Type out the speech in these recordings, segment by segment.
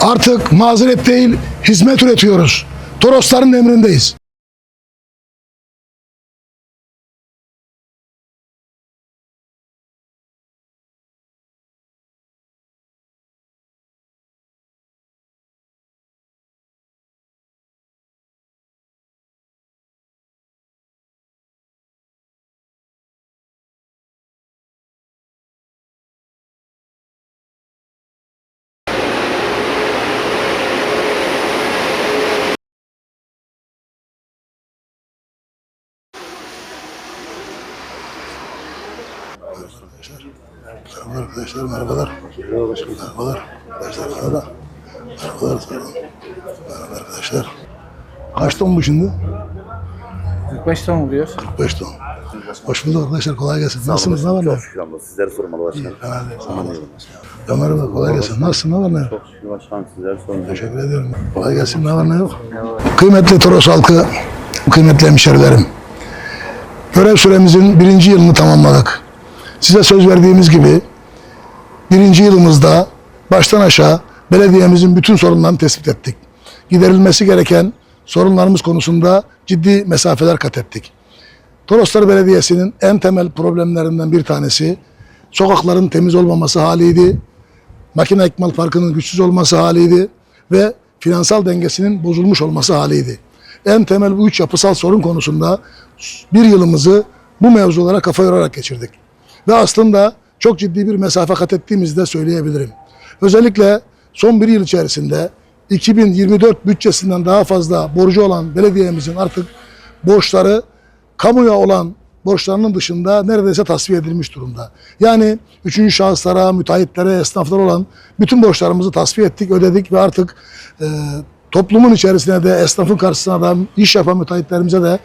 Artık mazeret değil, hizmet üretiyoruz. Torosların emrindeyiz. Merhabalar arkadaşlar, merhabalar. Merhabalar. Arkadaşlar merhaba. Merhabalar. Merhaba arkadaşlar. Kaç ton bu şimdi? 45 ton oluyor. 45 ton. Hoş bulduk arkadaşlar, kolay gelsin. Nasılsınız, ne var ne? yok? Çok şükür hamdolsun. Sizleri sormalı başkanım. Fena değil, sağ olun. Ya merhaba, kolay gelsin. Nasılsın, ne var ne? yok? Çok şükür başkanım. Sizleri sormalı. Teşekkür ediyorum. Kolay gelsin, ne var ne yok? Kıymetli Toros halkı, kıymetli hemşerilerim. Görev süremizin birinci yılını tamamladık. Size söz verdiğimiz gibi birinci yılımızda baştan aşağı belediyemizin bütün sorunlarını tespit ettik. Giderilmesi gereken sorunlarımız konusunda ciddi mesafeler kat ettik. Toroslar Belediyesi'nin en temel problemlerinden bir tanesi sokakların temiz olmaması haliydi. Makine ekmal farkının güçsüz olması haliydi ve finansal dengesinin bozulmuş olması haliydi. En temel bu üç yapısal sorun konusunda bir yılımızı bu mevzulara kafa yorarak geçirdik. Ve aslında çok ciddi bir mesafe kat ettiğimizi de söyleyebilirim. Özellikle son bir yıl içerisinde 2024 bütçesinden daha fazla borcu olan belediyemizin artık borçları kamuya olan borçlarının dışında neredeyse tasfiye edilmiş durumda. Yani üçüncü şahıslara, müteahhitlere, esnaflara olan bütün borçlarımızı tasfiye ettik, ödedik ve artık e, toplumun içerisine de, esnafın karşısına da, iş yapan müteahhitlerimize de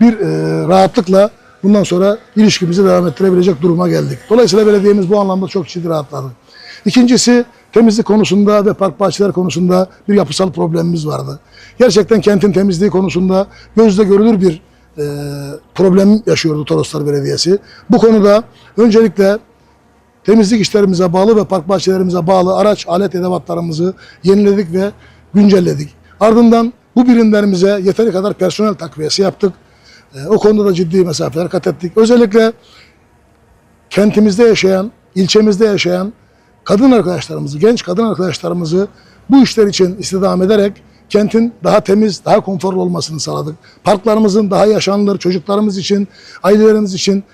bir e, rahatlıkla bundan sonra ilişkimizi devam ettirebilecek duruma geldik. Dolayısıyla belediyemiz bu anlamda çok ciddi rahatladı. İkincisi temizlik konusunda ve park bahçeler konusunda bir yapısal problemimiz vardı. Gerçekten kentin temizliği konusunda gözle görülür bir e, problem yaşıyordu Toroslar Belediyesi. Bu konuda öncelikle temizlik işlerimize bağlı ve park bahçelerimize bağlı araç, alet edevatlarımızı yeniledik ve güncelledik. Ardından bu birimlerimize yeteri kadar personel takviyesi yaptık. E, o konuda da ciddi mesafeler kat ettik. Özellikle kentimizde yaşayan, ilçemizde yaşayan kadın arkadaşlarımızı, genç kadın arkadaşlarımızı bu işler için istihdam ederek kentin daha temiz, daha konforlu olmasını sağladık. Parklarımızın daha yaşanılır, çocuklarımız için, ailelerimiz için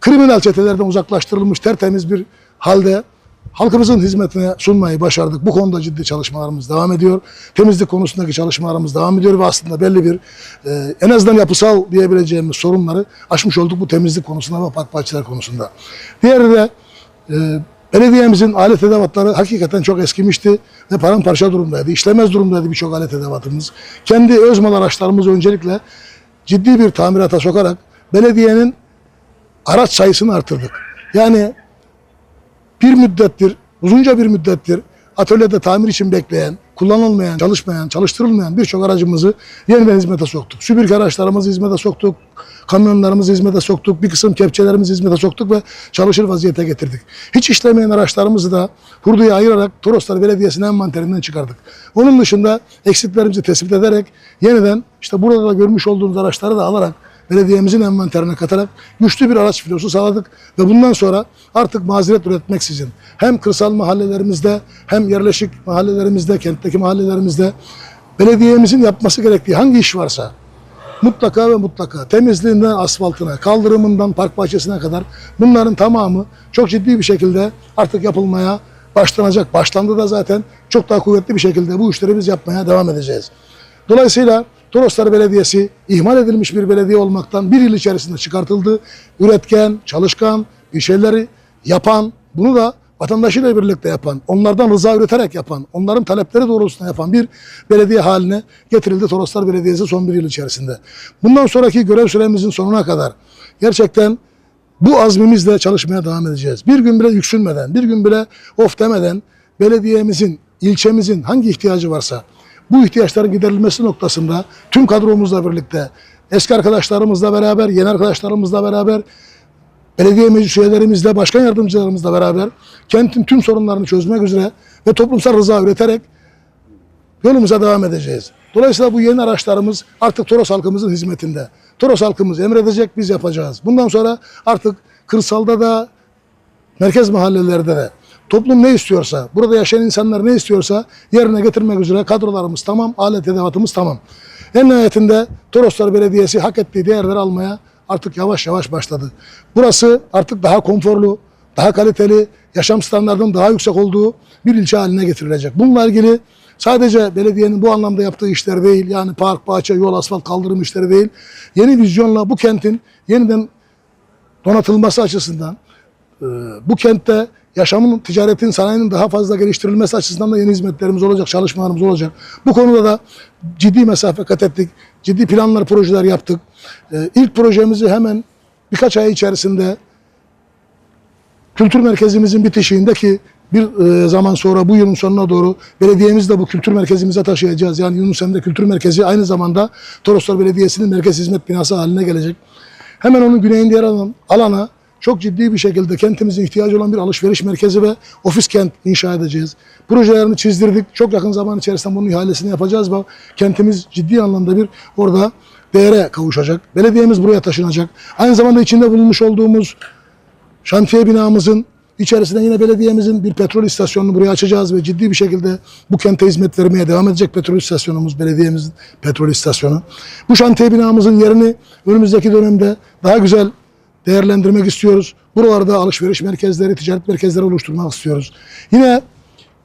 kriminal çetelerden uzaklaştırılmış tertemiz bir halde halkımızın hizmetine sunmayı başardık. Bu konuda ciddi çalışmalarımız devam ediyor. Temizlik konusundaki çalışmalarımız devam ediyor ve aslında belli bir e, en azından yapısal diyebileceğimiz sorunları aşmış olduk bu temizlik konusunda ve park bahçeler konusunda. Diğeri de e, belediyemizin alet edevatları hakikaten çok eskimişti ve paramparça durumdaydı. İşlemez durumdaydı birçok alet edevatımız. Kendi öz mal araçlarımızı öncelikle ciddi bir tamirata sokarak belediyenin araç sayısını artırdık. Yani bir müddettir, uzunca bir müddettir atölyede tamir için bekleyen, kullanılmayan, çalışmayan, çalıştırılmayan birçok aracımızı yeniden hizmete soktuk. Süpürge araçlarımızı hizmete soktuk, kamyonlarımızı hizmete soktuk, bir kısım kepçelerimizi hizmete soktuk ve çalışır vaziyete getirdik. Hiç işlemeyen araçlarımızı da hurduya ayırarak Toroslar Belediyesi'nin envanterinden çıkardık. Onun dışında eksiklerimizi tespit ederek yeniden işte burada da görmüş olduğunuz araçları da alarak belediyemizin envanterine katarak güçlü bir araç filosu sağladık ve bundan sonra artık mazeret üretmeksizin hem kırsal mahallelerimizde hem yerleşik mahallelerimizde, kentteki mahallelerimizde belediyemizin yapması gerektiği hangi iş varsa mutlaka ve mutlaka temizliğinden asfaltına, kaldırımından park bahçesine kadar bunların tamamı çok ciddi bir şekilde artık yapılmaya başlanacak. Başlandı da zaten çok daha kuvvetli bir şekilde bu işleri biz yapmaya devam edeceğiz. Dolayısıyla Toroslar Belediyesi ihmal edilmiş bir belediye olmaktan bir yıl içerisinde çıkartıldı. Üretken, çalışkan, bir şeyleri yapan, bunu da vatandaşıyla birlikte yapan, onlardan rıza üreterek yapan, onların talepleri doğrultusunda yapan bir belediye haline getirildi Toroslar Belediyesi son bir yıl içerisinde. Bundan sonraki görev süremizin sonuna kadar gerçekten bu azmimizle çalışmaya devam edeceğiz. Bir gün bile yüksünmeden, bir gün bile of demeden belediyemizin, ilçemizin hangi ihtiyacı varsa bu ihtiyaçların giderilmesi noktasında tüm kadromuzla birlikte, eski arkadaşlarımızla beraber, yeni arkadaşlarımızla beraber, belediye meclis üyelerimizle, başkan yardımcılarımızla beraber kentin tüm sorunlarını çözmek üzere ve toplumsal rıza üreterek yolumuza devam edeceğiz. Dolayısıyla bu yeni araçlarımız artık Toros halkımızın hizmetinde. Toros halkımız emredecek, biz yapacağız. Bundan sonra artık kırsalda da, merkez mahallelerde de toplum ne istiyorsa, burada yaşayan insanlar ne istiyorsa yerine getirmek üzere kadrolarımız tamam, alet edevatımız tamam. En nihayetinde Toroslar Belediyesi hak ettiği değerleri almaya artık yavaş yavaş başladı. Burası artık daha konforlu, daha kaliteli, yaşam standartının daha yüksek olduğu bir ilçe haline getirilecek. Bununla ilgili sadece belediyenin bu anlamda yaptığı işler değil, yani park, bahçe, yol, asfalt, kaldırım işleri değil, yeni vizyonla bu kentin yeniden donatılması açısından bu kentte yaşamın, ticaretin, sanayinin daha fazla geliştirilmesi açısından da yeni hizmetlerimiz olacak, çalışmalarımız olacak. Bu konuda da ciddi mesafe kat ettik. Ciddi planlar, projeler yaptık. E, İlk projemizi hemen birkaç ay içerisinde kültür merkezimizin bitişiğindeki bir e, zaman sonra bu yılın sonuna doğru belediyemizi de bu kültür merkezimize taşıyacağız. Yani Yunus Emre Kültür Merkezi aynı zamanda Toroslar Belediyesi'nin merkez hizmet binası haline gelecek. Hemen onun güneyinde yer alan alana çok ciddi bir şekilde kentimizin ihtiyacı olan bir alışveriş merkezi ve ofis kent inşa edeceğiz. Projelerini çizdirdik. Çok yakın zaman içerisinde bunun ihalesini yapacağız ve kentimiz ciddi anlamda bir orada değere kavuşacak. Belediyemiz buraya taşınacak. Aynı zamanda içinde bulunmuş olduğumuz şantiye binamızın içerisinde yine belediyemizin bir petrol istasyonunu buraya açacağız ve ciddi bir şekilde bu kente hizmet vermeye devam edecek petrol istasyonumuz belediyemizin petrol istasyonu. Bu şantiye binamızın yerini önümüzdeki dönemde daha güzel değerlendirmek istiyoruz. Buralarda alışveriş merkezleri, ticaret merkezleri oluşturmak istiyoruz. Yine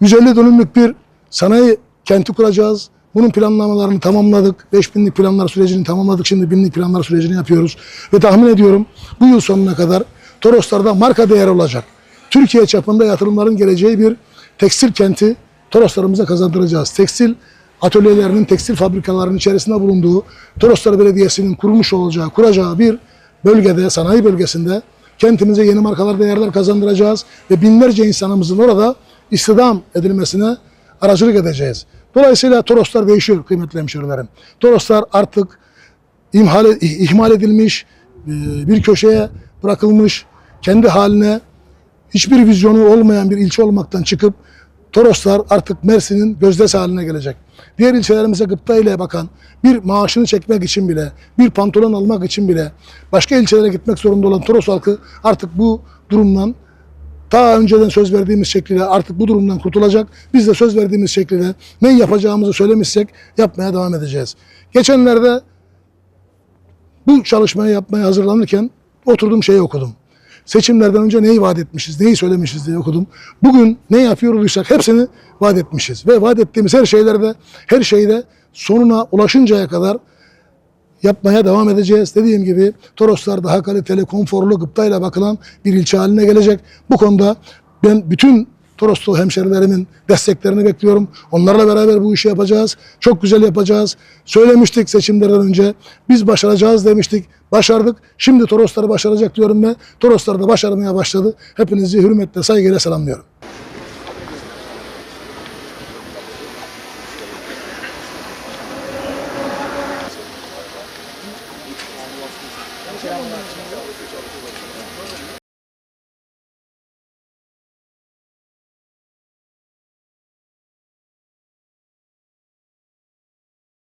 150 dönümlük bir sanayi kenti kuracağız. Bunun planlamalarını tamamladık. 5000'lik planlar sürecini tamamladık. Şimdi binlik planlar sürecini yapıyoruz. Ve tahmin ediyorum bu yıl sonuna kadar Toroslar'da marka değeri olacak. Türkiye çapında yatırımların geleceği bir tekstil kenti Toroslarımıza kazandıracağız. Tekstil atölyelerinin, tekstil fabrikalarının içerisinde bulunduğu Toroslar Belediyesi'nin kurmuş olacağı, kuracağı bir bölgede, sanayi bölgesinde kentimize yeni markalar, değerler kazandıracağız ve binlerce insanımızın orada istihdam edilmesine aracılık edeceğiz. Dolayısıyla Toroslar değişiyor kıymetli hemşerilerim. Toroslar artık imhal, ihmal edilmiş, e, bir köşeye bırakılmış, kendi haline hiçbir vizyonu olmayan bir ilçe olmaktan çıkıp Toroslar artık Mersin'in gözdesi haline gelecek. Diğer ilçelerimize gıpta ile bakan, bir maaşını çekmek için bile, bir pantolon almak için bile başka ilçelere gitmek zorunda olan Toros halkı artık bu durumdan daha önceden söz verdiğimiz şekilde artık bu durumdan kurtulacak. Biz de söz verdiğimiz şekilde ne yapacağımızı söylemişsek yapmaya devam edeceğiz. Geçenlerde bu çalışmayı yapmaya hazırlanırken oturdum şeyi okudum. Seçimlerden önce neyi vaat etmişiz, neyi söylemişiz diye okudum. Bugün ne yapıyorsak hepsini vaat etmişiz. Ve vaat ettiğimiz her şeylerde, her şeyde sonuna ulaşıncaya kadar yapmaya devam edeceğiz. Dediğim gibi Toroslar daha kaliteli, konforlu, gıptayla bakılan bir ilçe haline gelecek. Bu konuda ben bütün Toroslu hemşerilerimin desteklerini bekliyorum. Onlarla beraber bu işi yapacağız. Çok güzel yapacağız. Söylemiştik seçimlerden önce. Biz başaracağız demiştik. Başardık. Şimdi Torosları başaracak diyorum ve Toroslar da başarmaya başladı. Hepinizi hürmetle, saygıyla selamlıyorum.